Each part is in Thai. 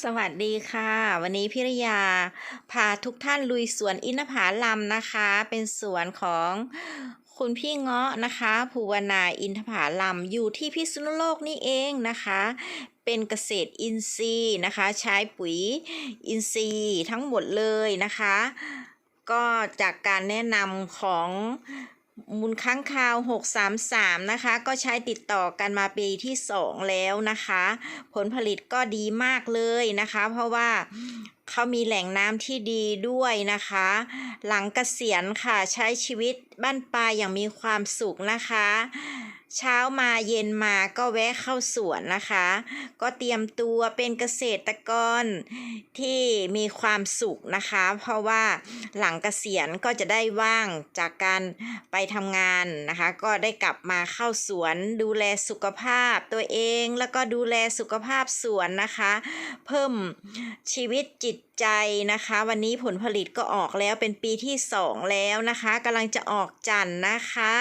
สวัสดีค่ะ วันนี้พิรยา พาทุกท่านลุยสวนอินทผลัมนะคะ เป็นสวนของคุณพี่เงาะนะคะภูวนาอินทผลัมอยู่ที่พิษณุโลกนี่เองนะคะ เป็นเกษตรอินทรีย์นะคะ ใช้ปุ๋ยอินทรีย์ทั้งหมดเลยนะคะ ก็จากการแนะนำของ มูลค้างคาว 633 นะคะ ก็ใช้ติดต่อกันมาปีที่ 2 แล้วนะคะ ผลผลิตก็ดีมากเลยนะคะ เพราะว่าเขามีแหล่งน้ำที่ดีด้วยนะคะ หลังเกษียณค่ะใช้ชีวิตบ้านปลายอย่างมีความสุขนะคะ เช้ามาเย็นมาก็แวะเข้าสวนนะคะ ก็เตรียมตัวเป็นเกษตรกรที่มีความสุขนะคะ เพราะว่าหลังเกษียณก็จะได้ว่างจากการไปทำงานนะคะ ก็ได้กลับมาเข้าสวนดูแลสุขภาพตัวเองแล้วก็ดูแลสุขภาพสวนนะคะ เพิ่มชีวิตจิต ใจนะคะ วันนี้ผลผลิตก็ออกแล้วเป็นปีที่สองแล้วนะคะกำลังจะออกจันทร์นะคะ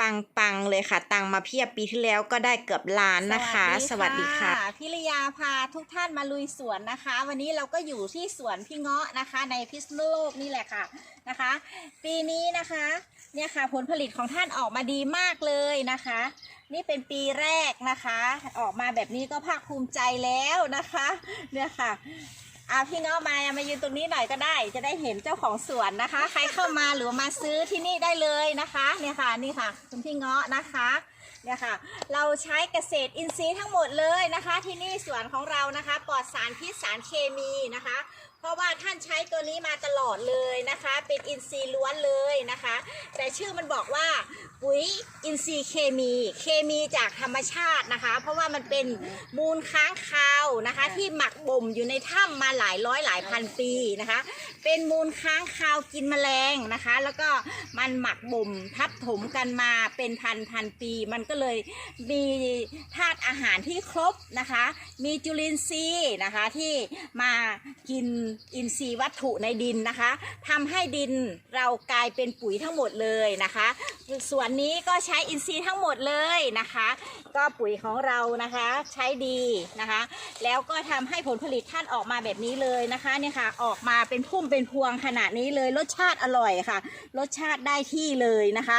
ปังปังๆเลยค่ะ ตังมาเพียบปีที่แล้วก็ได้เกือบล้านนะคะ สวัสดีค่ะพิรยาพาทุกท่านมาลุยสวนนะคะ วันนี้เราก็อยู่ที่สวนพี่เงาะนะคะ ในพิษณุโลกนี่แหละค่ะนะคะ ปีนี้นะคะเนี่ยค่ะผลผลิตของท่านออกมาดีมากเลยนะคะ นี่เป็นปีแรกนะคะ ออกมาแบบนี้ก็ภาคภูมิใจแล้วนะคะเนี่ยค่ะ อะพี่เงาะมามายืนตรงนี้หน่อยก็ได้ จะได้เห็นเจ้าของสวนนะคะ ใครเข้ามาหรือมาซื้อที่นี่ได้เลยนะคะ เนี่ยค่ะนี่ค่ะคุณพี่เงาะนะคะเนี่ยค่ะ เราใช้เกษตรอินทรีย์ทั้งหมดเลยนะคะ ที่นี่สวนของเรานะคะ ปลอดสารพิษสารเคมีนะคะ ราะว่าท่านใช้ตัวนี้มาตลอดเลยนะคะ เป็นอินทรีย์ล้วนเลยนะคะ แต่ชื่อมันบอกว่าปุ๋ยอินทรีย์เคมี เคมีจากธรรมชาตินะคะ เพราะว่ามันเป็นมูลค้างคาวนะคะ ที่หมักบ่มอยู่ในถ้ำมาหลายร้อยหลายพันปีนะคะ เป็นมูลค้างคาวกินแมลงนะคะ แล้วก็มันหมักบ่มทับถมกันมาเป็นพันพันปี มันก็เลยมีธาตุอาหารที่ครบนะคะ มีจุลินทรีย์นะคะที่มากินอินทรีย์วัตถุในดินนะคะทำให้ดินเรากลายเป็นปุ๋ยทั้งหมดเลยนะคะ ส่วนนี้ก็ใช้อินทรีย์ทั้งหมดเลยนะคะ ก็ปุ๋ยของเรานะคะใช้ดีนะคะ แล้วก็ทำให้ผลผลิตท่านออกมาแบบนี้เลยนะคะเนี่ยค่ะออกมาเป็นพุ่มเป็นพวงขนาดนี้เลยรสชาติอร่อยค่ะ รสชาติได้ที่เลยนะคะ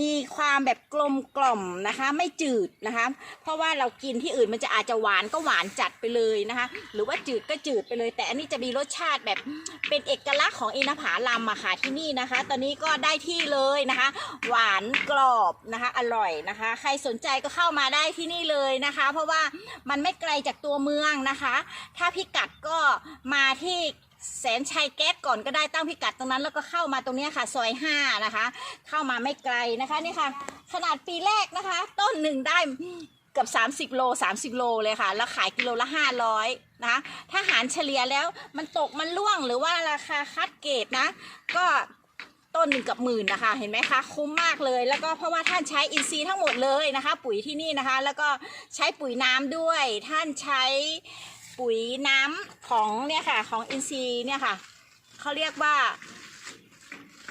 มีความแบบกลมกล่อมนะคะ ไม่จืดนะคะ เพราะว่าเรากินที่อื่นมันจะอาจจะหวานก็หวานจัดไปเลยนะคะ หรือว่าจืดก็จืดไปเลย แต่อันนี้จะมีรสชาติแบบเป็นเอกลักษณ์ของอินทผลัมอะค่ะที่นี่นะคะ ตอนนี้ก็ได้ที่เลยนะคะหวานกรอบนะคะ อร่อยนะคะ ใครสนใจก็เข้ามาได้ที่นี่เลยนะคะ เพราะว่ามันไม่ไกลจากตัวเมืองนะคะ ถ้าพิกัดก็มาที่แสนชัยแก๊สก่อนก็ได้ตั้งพิกัดตรงนั้นแล้วก็เข้ามาตรงนี้ค่ะ ซอยห้านะคะ เข้ามาไม่ไกลนะคะนี่ค่ะ ขนาดปีแรกนะคะ ต้นหนึ่งได้เกือบ30 โล 30 โลเลยค่ะ แล้วขายกิโลละ 500นะคะถ้าหารเฉลี่ยแล้วมันตกมันล่วงหรือว่าราคาคัดเกรดนะ ก็ ต้นหนึ่งกับหมื่นนะคะ เห็นไหมคะ คุ้มมากเลย แล้วก็เพราะว่าท่านใช้อินทรีย์ทั้งหมดเลยนะคะ ปุ๋ยที่นี่นะคะ แล้วก็ใช้ปุ๋ยน้ำด้วย ท่านใช้ปุ๋ยน้ำของเนี่ยค่ะ ของอินทรีย์เนี่ยค่ะเขาเรียกว่า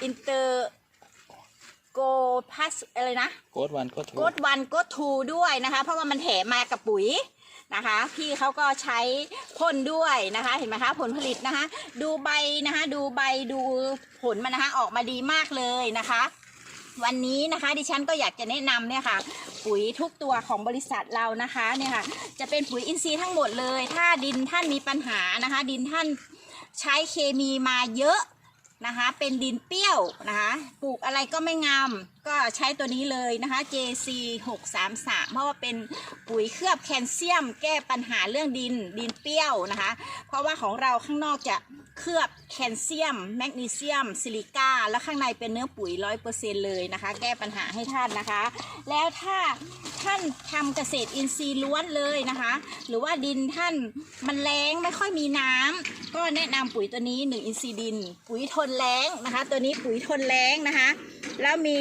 อินเตอร์ โกพัสอะไรนะโกดวันโกดทูกดวันกดทูด้วยนะคะ เพราะว่ามันแถมมากับปุ๋ยนะคะ พี่เขาก็ใช้พ่นด้วยนะคะ เห็นไหมคะผลผลิตนะคะ ดูใบนะคะ ดูใบดูผลมันนะคะออกมาดีมากเลยนะคะ วันนี้นะคะดิฉันก็อยากจะแนะนำเนี่ยค่ะ ปุ๋ยทุกตัวของบริษัทเรานะคะเนี่ยค่ะ จะเป็นปุ๋ยอินทรีย์ทั้งหมดเลย ถ้าดินท่านมีปัญหานะคะ ดินท่านใช้เคมีมาเยอะ นะคะ เป็นดินเปรี้ยวนะคะ ปลูกอะไรก็ไม่งาม ก็ใช้ตัวนี้เลยนะคะ JC 633เพราะว่าเป็นปุ๋ยเคลือบแคลเซียม แก้ปัญหาเรื่องดินดินเปรี้ยวนะคะ เพราะว่าของเราข้างนอกจะเคลือบแคลเซียม แมกนีเซียม ซิลิก้า แล้วข้างในเป็นเนื้อปุ๋ยร้อยเปอร์เซ็นเลยนะคะ แก้ปัญหาให้ท่านนะคะ แล้วถ้า ท่านทำเกษตรอินทรีย์ล้วนเลยนะคะ หรือว่าดินท่านมันแรงไม่ค่อยมีน้ำก็แนะนำปุ๋ยตัวนี้หนึ่งอินทรีย์ดิน ปุ๋ยทนแรงนะคะ ตัวนี้ปุ๋ยทนแรงนะคะ แล้วมี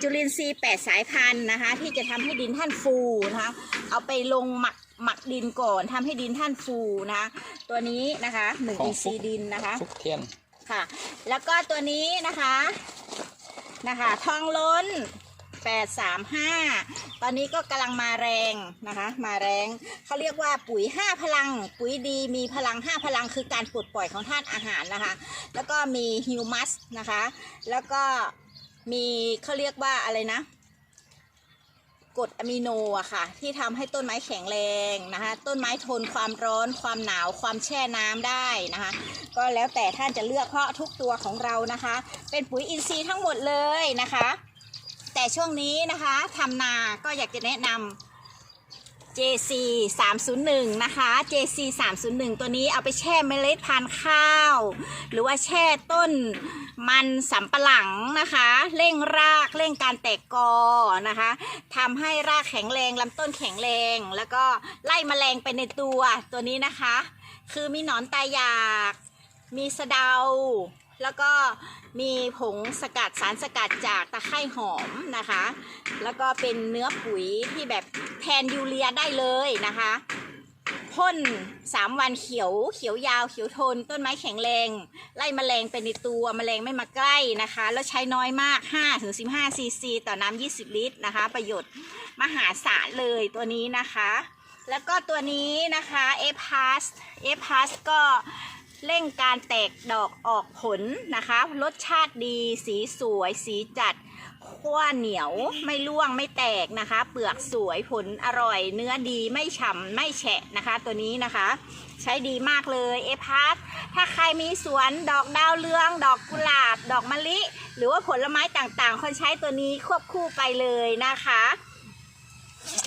จุลินทรีย์แปดสายพันธุ์นะคะ ที่จะทำให้ดินท่านฟูนะคะ เอาไปลงหมักหมักดินก่อนทำให้ดินท่านฟูนะคะตัวนี้นะคะหนึ่งอินทรีย์ดินนะคะฟุกเทียนค่ะ แล้วก็ตัวนี้นะคะนะคะ ทองล้น 835ตอนนี้ก็กำลังมาแรงนะคะ มาแรงเขาเรียกว่าปุ๋ย5พลัง ปุ๋ยดีมีพลัง5พลังคือการปลดปล่อยของธาตุอาหารนะคะ แล้วก็มีฮิวมัสนะคะ แล้วก็มีเขาเรียกว่าอะไรนะกรดอะมิโนอะค่ะ ที่ทำให้ต้นไม้แข็งแรงนะคะ ต้นไม้ทนความร้อน ความหนาว ความแช่น้ำได้นะคะ ก็แล้วแต่ท่านจะเลือกเพราะทุกตัวของเรานะคะ เป็นปุ๋ยอินทรีย์ทั้งหมดเลยนะคะ แต่ช่วงนี้นะคะทำนาก็อยากจะแนะนำ JC 301นะคะ JC 301ตัวนี้เอาไปแช่เมล็ดพันธุ์ข้าว หรือว่าแช่ต้นมันสำปะหลังนะคะ เร่งรากเร่งการแตกกอนะคะทำให้รากแข็งแรงลำต้นแข็งแรง แล้วก็ไล่แมลงไปในตัวตัวนี้นะคะ คือมีหนอนตายอยาก มีสะเดา แล้วก็มีผงสกัดสารสกัดจากตะไคร่หอมนะคะ แล้วก็เป็นเนื้อปุ๋ยที่แบบแทนยูเรียได้เลยนะคะพ่น3วันเขียวเขียวยาวเขียวทน ต้นไม้แข็งแรง ไล่แมลงไปในตัวแมลงไม่มาใกล้นะคะ แล้วใช้น้อยมาก5-15 ซีซี ต่อน้ำ20 ลิตรนะคะ ประโยชน์มหาศาลเลยตัวนี้นะคะ แล้วก็ตัวนี้นะคะเอพาสเอพาสก็ เร่งการแตกดอกออกผลนะคะ รสชาติดีสีสวย สีจัดขั้วเหนียวไม่ร่วงไม่แตกนะคะ เปลือกสวยผลอร่อย เนื้อดีไม่ฉ่ำไม่แฉะนะคะ ตัวนี้นะคะ ใช้ดีมากเลยเอพาสถ้าใครมีสวนดอกดาวเรือง ดอกกุหลาบ ดอกมะลิ หรือว่าผลไม้ต่างๆ คนใช้ตัวนี้ควบคู่ไปเลยนะคะ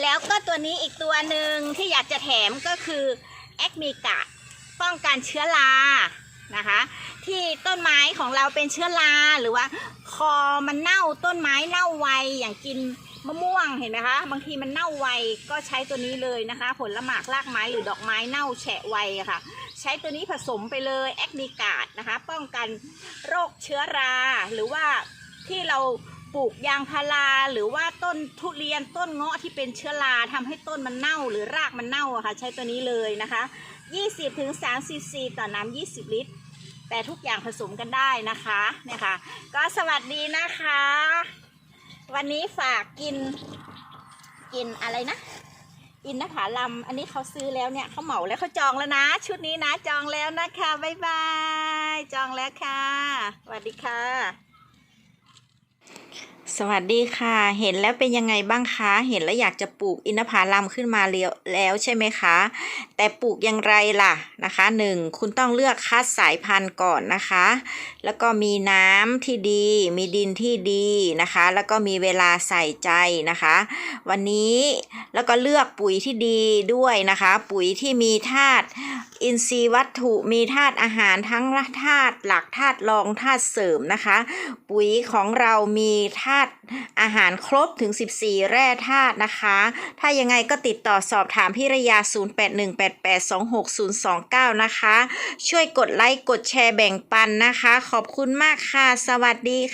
แล้วก็ตัวนี้อีกตัวหนึ่งที่อยากจะแถมก็คือแอคมีกาด ป้องกันเชื้อรานะคะที่ต้นไม้ของเราเป็นเชื้อราหรือว่า คอมันเน่าต้นไม้เน่าไวอย่างกินมะม่วงเห็นไหมคะ บางทีมันเน่าไวก็ใช้ตัวนี้เลยนะคะ ผลละหมากรากไม้หรือดอกไม้เน่าแฉะไวะค่ะ ใช้ตัวนี้ผสมไปเลยแอคนิกาดนะคะ ป้องกันโรคเชื้อรา หรือว่าที่เราปลูกยางพาราหรือว่าต้นทุเรียนต้นเงาะที่เป็นเชื้อราทำให้ต้นมันเน่า หรือรากมันเน่าะค่ะ ใช้ตัวนี้เลยนะคะ 20ถึง3ซีซีต่อน้ำ20 ลิตร แต่ทุกอย่างผสมกันได้นะคะเนี่ยค่ะ ก็สวัสดีนะคะ วันนี้ฝากกิน กินอะไรนะ อินนผาลัมอันนี้เขาซื้อแล้วเนี่ยเขาเหมาแล้วเขาจองแล้วนะ ชุดนี้นะจองแล้วนะคะ บ๊ายบาย จองแล้วค่ะสวัสดีค่ะ สวัสดีค่ะ เห็นแล้วเป็นยังไงบ้างคะ เห็นแล้วอยากจะปลูกอินทผลัมขึ้นมาแล้วใช่ไหมคะ แต่ปลูกอย่างไรล่ะนะคะหนึ่งคุณต้องเลือกคัดสายพันธุ์ก่อนนะคะ แล้วก็มีน้ำที่ดี มีดินที่ดีนะคะ แล้วก็มีเวลาใส่ใจนะคะ วันนี้แล้วก็เลือกปุ๋ยที่ดีด้วยนะคะ ปุ๋ยที่มีธาตุอินทรีย์วัตถุมีธาตุอาหารทั้งธาตุหลักธาตุรองธาตุเสริมนะคะ ปุ๋ยของเรามีธาตุอาหารครบถึง 14 แร่ธาตุนะคะ ถ้ายังไงก็ติดต่อสอบถามพี่ระยา 0818826029 นะคะ ช่วยกดไลค์ กดแชร์แบ่งปันนะคะ ขอบคุณมากค่ะ สวัสดีค่ะ